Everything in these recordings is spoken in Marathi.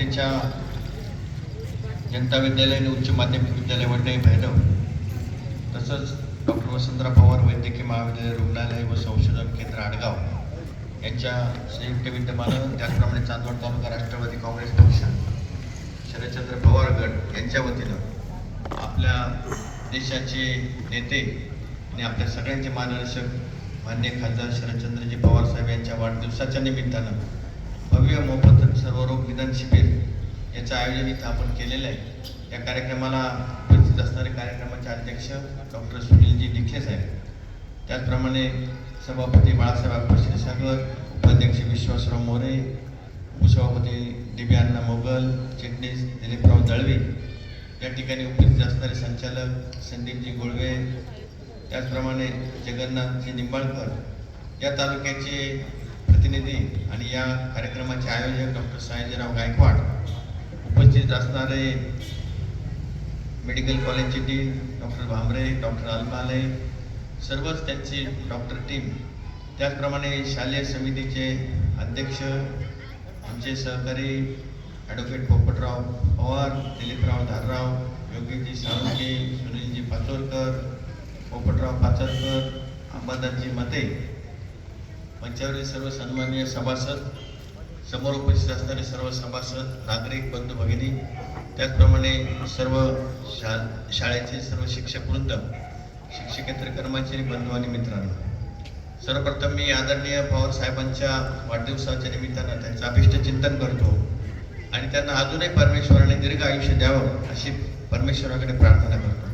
संस्थेच्या जनता विद्यालय आणि उच्च माध्यमिक विद्यालय वडे भैरव तसंच डॉक्टर वसंतराव पवार वैद्यकीय महाविद्यालय रुग्णालय व संशोधन केंद्र आडगाव यांच्या संयुक्त विद्यमानं त्याचप्रमाणे चांदवड तालुका राष्ट्रवादी काँग्रेस पक्ष शरदचंद्र पवार गट यांच्या वतीनं आपल्या देशाचे नेते आणि आपल्या सगळ्यांचे मार्गदर्शक मान्य खासदार शरदचंद्रजी पवार साहेब यांच्या वाढदिवसाच्या निमित्तानं भव्य मोफत सर्वरोग निदान शिबिर याचं आयोजन इथं आपण केलेलं आहे. या कार्यक्रमाला उपस्थित असणारे कार्यक्रमाचे अध्यक्ष डॉक्टर सुनीलजी डिखले साहेब त्याचप्रमाणे सभापती बाळासाहेब अप्पा सागर उपाध्यक्ष विश्वासराव मोरे उपसभापती दिव्यांना मोगल चिटणीस दिलीपराव दळवी या ठिकाणी उपस्थित असणारे संचालक संदीपजी गोळवे त्याचप्रमाणे जगन्नाथजी निंबाळकर या तालुक्याचे प्रतिनिधी आणि या कार्यक्रमाचे आयोजक डॉक्टर सयाजीराव गायकवाड उपस्थित असणारे मेडिकल कॉलेजचे dean doctor Bhambare doctor Almale सर्वच त्यांची डॉक्टर टीम. त्याचप्रमाणे शालेय समितीचे अध्यक्ष आमचे सहकारी ॲडव्होकेट पोपटराव पवार दिलीपराव धारराव योगीजी साळुंके सुनीलजी पाचोरकर पोपटराव पाचरकर अंबादासजी मते मंचावरील सर्व सन्मान्य सभासद समोर उपस्थित असणारे सर्व सभासद नागरिक बंधू भगिनी त्याचप्रमाणे सर्व शा शाळेचे सर्व शिक्षक वृंद शिक्षकेतर कर्मचारी बंधू आणि मित्रांनो सर्वप्रथम मी आदरणीय पवार साहेबांच्या वाढदिवसाच्या निमित्तानं त्यांचं अभिष्ट चिंतन करतो आणि त्यांना अजूनही परमेश्वराने दीर्घ आयुष्य द्यावं अशी परमेश्वराकडे प्रार्थना करतो.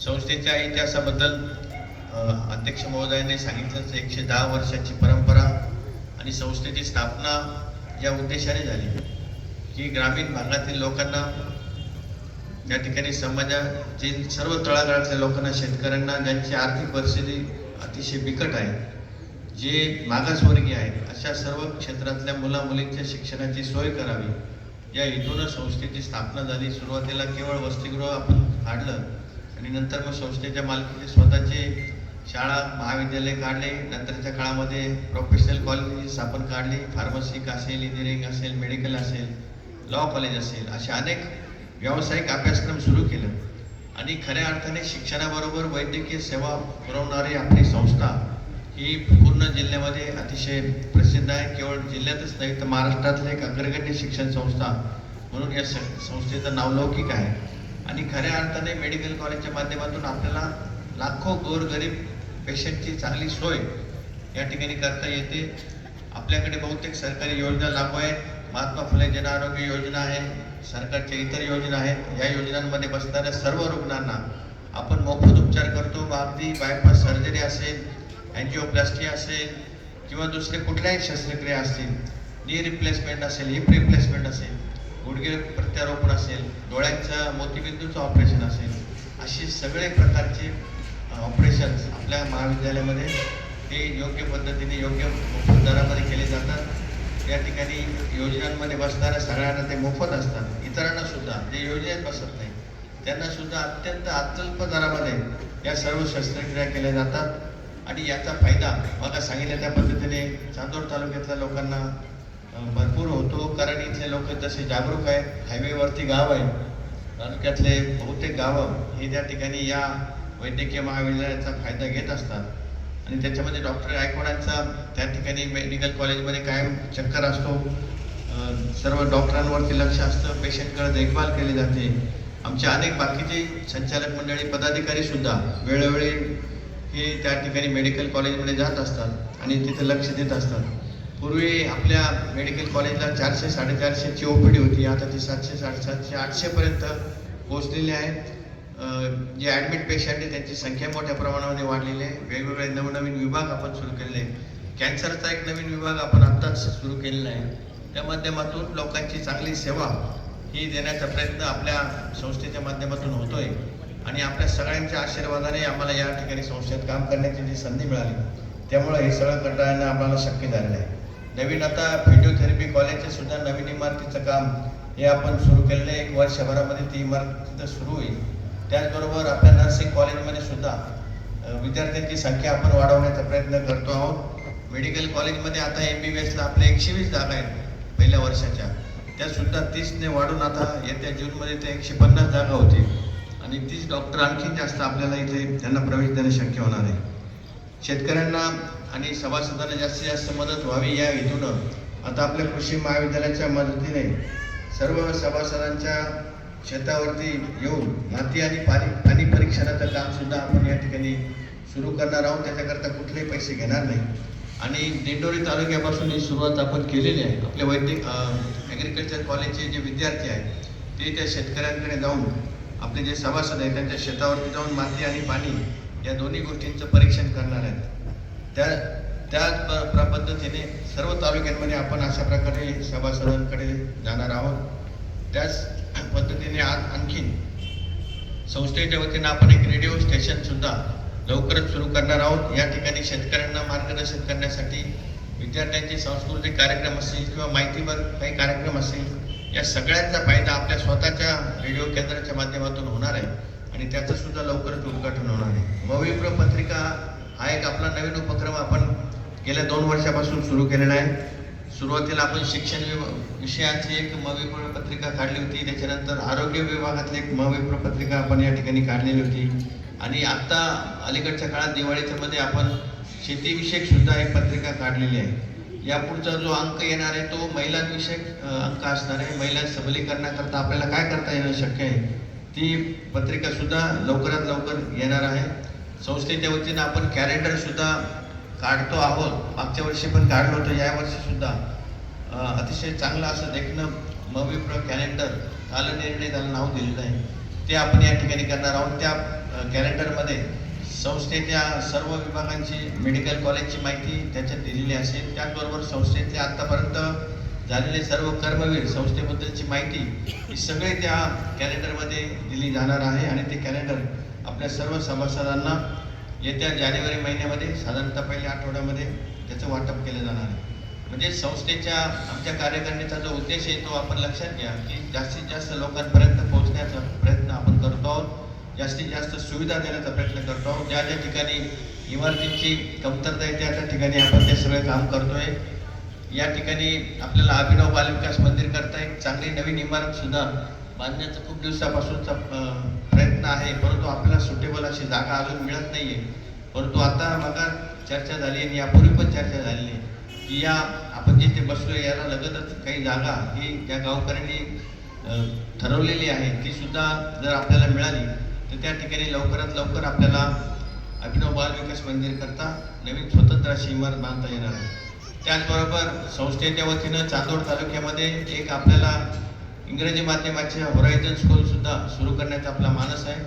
संस्थेच्या इतिहासाबद्दल अध्यक्ष महोदयाने सांगितलंच एकशे दहा वर्षाची परंपरा आणि संस्थेची स्थापना या उद्देशाने झाली. की ग्रामीण भागातील लोकांना या ठिकाणी समाजाचे सर्व तळागाळातल्या लोकांना शेतकऱ्यांना ज्यांची आर्थिक परिस्थिती अतिशय बिकट आहे जे मागासवर्गीय आहेत अशा सर्व क्षेत्रातल्या मुला मुलींच्या शिक्षणाची सोय करावी. या हेतूनं संस्थेची स्थापना झाली. सुरुवातीला केवळ वसतिगृह आपण काढलं आणि नंतर मग संस्थेच्या मालकीचे स्वतःचे शाळा महाविद्यालय काढले नंतरच्या काळामध्ये प्रोफेशनल कॉलेजेस आपण काढली फार्मसी असेल इंजिनिअरिंग असेल मेडिकल असेल लॉ कॉलेज असेल असे अनेक व्यावसायिक अभ्यासक्रम सुरू केलं. आणि खऱ्या अर्थाने शिक्षणाबरोबर वैद्यकीय सेवा पुरवणारी आपली संस्था ही पूर्ण जिल्ह्यामध्ये अतिशय प्रसिद्ध आहे. केवळ जिल्ह्यातच नाही तर महाराष्ट्रातलं एक अग्रगण्य शिक्षण संस्था म्हणून या संस्थेचं नाव लौकिक आहे. आणि खऱ्या अर्थाने मेडिकल कॉलेजच्या माध्यमातून आपल्याला लाखो गोरगरीब पेशंटची चांगली सोय या ठिकाणी करता येते. आपल्याकडे बहुतेक सरकारी योजना लागू आहेत. महात्मा फुले जन आरोग्य योजना आहे सरकारच्या इतर योजना आहेत. या योजनांमध्ये बसणाऱ्या सर्व रुग्णांना आपण मोफत उपचार करतो. अगदी बायपास सर्जरी असेल अँजिओप्लास्टी असेल किंवा दुसरे कुठल्याही शस्त्रक्रिया असतील नी रिप्लेसमेंट असेल हिप रिप्लेसमेंट असेल गुडघे प्रत्यारोपण असेल डोळ्यांचं मोतीबिंदूचं ऑपरेशन असेल असे सगळे प्रकारचे ऑपरेशन्स आपल्या महाविद्यालयामध्ये ते योग्य पद्धतीने योग्य दरामध्ये केले जातात. या ठिकाणी योजनांमध्ये बसणाऱ्या सगळ्यांना ते मोफत असतात. इतरांना सुद्धा जे योजनेत बसत नाही त्यांना सुद्धा अत्यंत अत्यल्प दरामध्ये या सर्व शस्त्रक्रिया केल्या जातात. आणि याचा फायदा मला सांगितलं त्या पद्धतीने चांदोड तालुक्यातल्या लोकांना भरपूर होतो. कारण इथले लोक जसे जागरूक आहेत. हायवेवरती गाव आहे. तालुक्यातले बहुतेक गावं हे त्या ठिकाणी या वैद्यकीय महाविद्यालयाचा फायदा घेत असतात. आणि त्याच्यामध्ये डॉक्टर गायकवाडांचा त्या ठिकाणी मेडिकल कॉलेजमध्ये कायम चक्कर असतो. सर्व डॉक्टरांवरती लक्ष असतं. पेशंटकडे देखभाल केली जाते. आमचे अनेक बाकीचे संचालक मंडळी पदाधिकारी सुद्धा वेळोवेळी हे त्या ठिकाणी मेडिकल कॉलेजमध्ये जात असतात आणि तिथे लक्ष देत असतात. पूर्वी आपल्या मेडिकल कॉलेजला चारशे साडेचारशेची ओपीडी होती. आता ती सातशे साडेसातशे आठशेपर्यंत पोहोचलेली आहे. जे ॲडमिट पेशंट आहे त्यांची संख्या मोठ्या प्रमाणामध्ये वाढलेली आहे. वेगवेगळे नवनवीन विभाग आपण सुरू केलेले आहे कॅन्सरचा एक नवीन विभाग आपण आत्ताच सुरू केलेला आहे. त्या माध्यमातून लोकांची चांगली सेवा ही देण्याचा प्रयत्न आपल्या संस्थेच्या माध्यमातून होतोय. आणि आपल्या सगळ्यांच्या आशीर्वादाने आम्हाला या ठिकाणी संस्थेत काम करण्याची जी संधी मिळाली त्यामुळे हे सगळं कंटाळणं आम्हाला शक्य झालेलं आहे. नवीन आता फिजिओथेरपी कॉलेजचे सुद्धा नवीन इमारतीचं काम हे आपण सुरू केलेलं आहे. एक वर्षभरामध्ये ती इमारत तिथं सुरू होईल. त्याचबरोबर आपल्या नर्सिंग कॉलेजमध्ये सुद्धा विद्यार्थ्यांची संख्या आपण वाढवण्याचा प्रयत्न करतो आहोत. मेडिकल कॉलेजमध्ये आता एम बी बी एसला आपल्या एकशे वीस जागा आहेत पहिल्या वर्षाच्या. त्यासुद्धा तीसने वाढून आता येत्या जूनमध्ये ते एकशे पन्नास जागा होतील. आणि तीस डॉक्टर आणखी जास्त आपल्याला इथे त्यांना प्रवेश देणं शक्य होणार आहे. शेतकऱ्यांना आणि सभासदांना जास्तीत जास्त मदत व्हावी या हेतूनं आता आपल्या कृषी महाविद्यालयाच्या मदतीने सर्व सभासदांच्या शेतावरती येऊन माती आणि पाणी पाणी परीक्षणाचं काम सुद्धा आपण या ठिकाणी सुरू करणार आहोत. त्याच्याकरता कुठलेही पैसे घेणार नाही. आणि दिंडोरी तालुक्यापासून ही सुरुवात आपण केलेली आहे. आपल्या वैद्यक ॲग्रिकल्चर कॉलेजचे जे विद्यार्थी आहेत ते त्या शेतकऱ्यांकडे जाऊन आपले जे सभासद आहेत त्यांच्या शेतावरती जाऊन माती आणि पाणी या दोन्ही गोष्टींचं परीक्षण करणार आहेत. त्या त्याच प- प्र- पद्धतीने सर्व तालुक्यांमध्ये आपण अशा प्रकारे सभासदांकडे जाणार आहोत. त्याच पद्धतीने आज आणखीन संस्थेच्या वतीनं आपण एक रेडिओ स्टेशन सुद्धा लवकरच सुरू करणार आहोत. या ठिकाणी शेतकऱ्यांना मार्गदर्शन करण्यासाठी विद्यार्थ्यांचे सांस्कृतिक कार्यक्रम असतील किंवा माहितीवर काही कार्यक्रम असतील या सगळ्यांचा फायदा आपल्या स्वतःच्या रेडिओ केंद्राच्या माध्यमातून होणार आहे आणि त्याचं सुद्धा लवकरच उद्घाटन होणार आहे. मविप्र पत्रिका हा एक आपला नवीन उपक्रम आपण गेल्या दोन वर्षापासून सुरू केलेला आहे. सुरुवातीला आपण शिक्षण विभाग विषयाची एक मविप्र पत्रिका काढली होती. त्याच्यानंतर आरोग्य विभागातली एक मविप्र पत्रिका आपण या ठिकाणी काढलेली होती. आणि आत्ता अलीकडच्या काळात दिवाळीच्या मध्ये आपण शेतीविषयक सुद्धा एक पत्रिका काढलेली आहे. यापुढचा जो अंक येणार आहे तो महिलांविषयक अंक असणार आहे. महिला सबलीकरणाकरता आपल्याला काय करता येणं शक्य आहे ती पत्रिका सुद्धा लवकरात लवकर येणार आहे. संस्थेच्या वतीनं आपण कॅलेंडर सुद्धा काढतो आहोत. मागच्या वर्षी पण काढलं होतं यावर्षी सुद्धा. अतिशय चांगलं असं देखणं मविप्र कॅलेंडर कालनिर्णय त्याला नाव दिलेलं आहे. ते आपण या ठिकाणी करणार आहोत. त्या कॅलेंडरमध्ये संस्थेच्या सर्व विभागांची मेडिकल कॉलेजची माहिती त्याच्यात दिलेली असेल. त्याचबरोबर संस्थेचे आत्तापर्यंत झालेले सर्व कर्मवीर संस्थेबद्दलची माहिती ही सगळे त्या कॅलेंडरमध्ये दिली जाणार आहे आणि ते कॅलेंडर आपल्या सर्व सभासदांना येत्या जानेवारी महिन्यामध्ये साधारणतः पहिल्या आठवड्यामध्ये त्याचं वाटप केलं जाणार आहे. म्हणजे संस्थेच्या आमच्या कार्यकारिणीचा जो उद्देश आहे तो आपण लक्षात घ्या की जास्तीत जास्त लोकांपर्यंत पोहोचण्याचा प्रयत्न आपण करतो आहोत. जास्तीत जास्त सुविधा देण्याचा प्रयत्न करतो आहोत. ज्या ज्या ठिकाणी इमारतींची कमतरता आहे त्या त्या ठिकाणी आपण ते सगळे काम करतोय. या ठिकाणी आपल्याला अभिनव बालविकास मंदिर करता एक चांगली नवीन इमारत सुद्धा बांधण्याचा खूप दिवसापासूनचा प्रयत्न आहे परंतु आपल्याला सुटेबल अशी जागा अजून मिळत नाहीये. परंतु आता बघा चर्चा झाली आणि यापूर्वी पण चर्चा झालेली आहे की या आपण जिथे बसलो याला लगतच काही जागा ही ज्या गावकऱ्यांनी ठरवलेली आहे ती सुद्धा जर आपल्याला मिळाली तर त्या ठिकाणी लवकरात लवकर आपल्याला अभिनव बाल विकास मंदिर करता नवीन स्वतंत्र अशी इमारत बांधता येणार आहे. त्याचबरोबर संस्थेच्या वतीनं चांदोड तालुक्यामध्ये एक आपल्याला इंग्रजी माध्यमाचे होरायझन स्कूलसुद्धा सुरू करण्याचा आपला मानस आहे.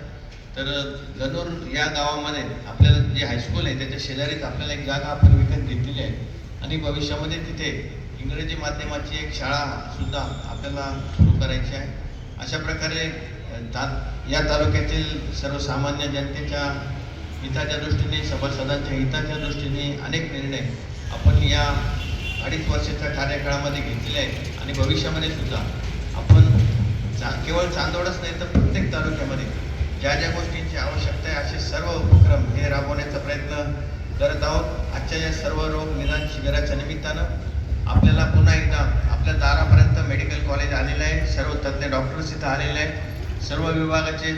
तर गणूर या गावामध्ये आपल्याला जे हायस्कूल आहे त्याच्या शेजारीच आपल्याला एक जागा आपण विकत घेतलेली आहे. आणि भविष्यामध्ये तिथे इंग्रजी माध्यमाची एक शाळा सुद्धा आपल्याला सुरू करायची आहे. अशा प्रकारे ता- या तालुक्यातील सर्वसामान्य जनतेच्या हिताच्या दृष्टीने सभासदांच्या हिताच्या दृष्टीने अनेक निर्णय आपण या अडीच वर्षाच्या कार्यकाळामध्ये घेतलेले आहेत. आणि भविष्यामध्ये सुद्धा आपण चा केवळ चांदोडच नाही तर प्रत्येक तालुक्यामध्ये ज्या ज्या गोष्टींची आवश्यकता आहे असे सर्व उपक्रम हे राबवण्याचा प्रयत्न करत आहोत. आजच्या या सर्व रोग निदान शिबिराच्या निमित्तानं आपल्याला पुन्हा एकदा आपल्या दारापर्यंत मेडिकल कॉलेज आलेलं आहे. सर्व तज्ज्ञ डॉक्टर्स इथं आलेले आहेत. सर्व विभागाचे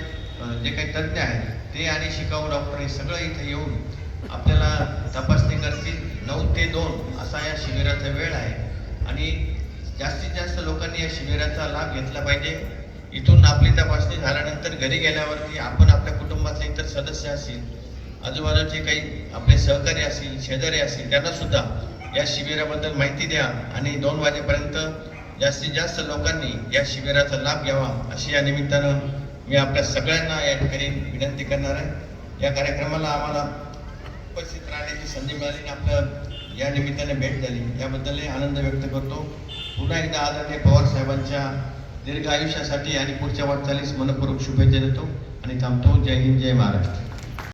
जे काही तज्ज्ञ आहेत ते आणि शिकाऊ डॉक्टर हे सगळं इथे येऊन आपल्याला तपासणी करतील. नऊ ते दोन असा या शिबिराचा वेळ आहे. आणि जास्तीत जास्त लोकांनी या शिबिराचा लाभ घेतला पाहिजे. इथून आपली तपासणी झाल्यानंतर घरी गेल्यावरती आपण आपल्या कुटुंबातले इतर सदस्य असतील आजूबाजूचे काही आपले सहकारी असतील शेजारी असतील त्यांना सुद्धा या शिबिराबद्दल माहिती द्या आणि दोन वाजेपर्यंत जास्तीत जास्त लोकांनी या शिबिराचा लाभ घ्यावा अशी या निमित्तानं मी आपल्या सगळ्यांना या ठिकाणी विनंती करणार आहे. या कार्यक्रमाला आम्हाला उपस्थित राहण्याची संधी मिळाली आणि आपलं या निमित्ताने भेट झाली. त्याबद्दलही आनंद व्यक्त करतो. पुन्हा एकदा आदरणीय पवार साहेबांच्या दीर्घ आयुष्यासाठी आणि पुढच्या वाटचालीस मनपूर्वक शुभेच्छा देतो आणि थांबतो. जय हिंद जय महाराष्ट्र.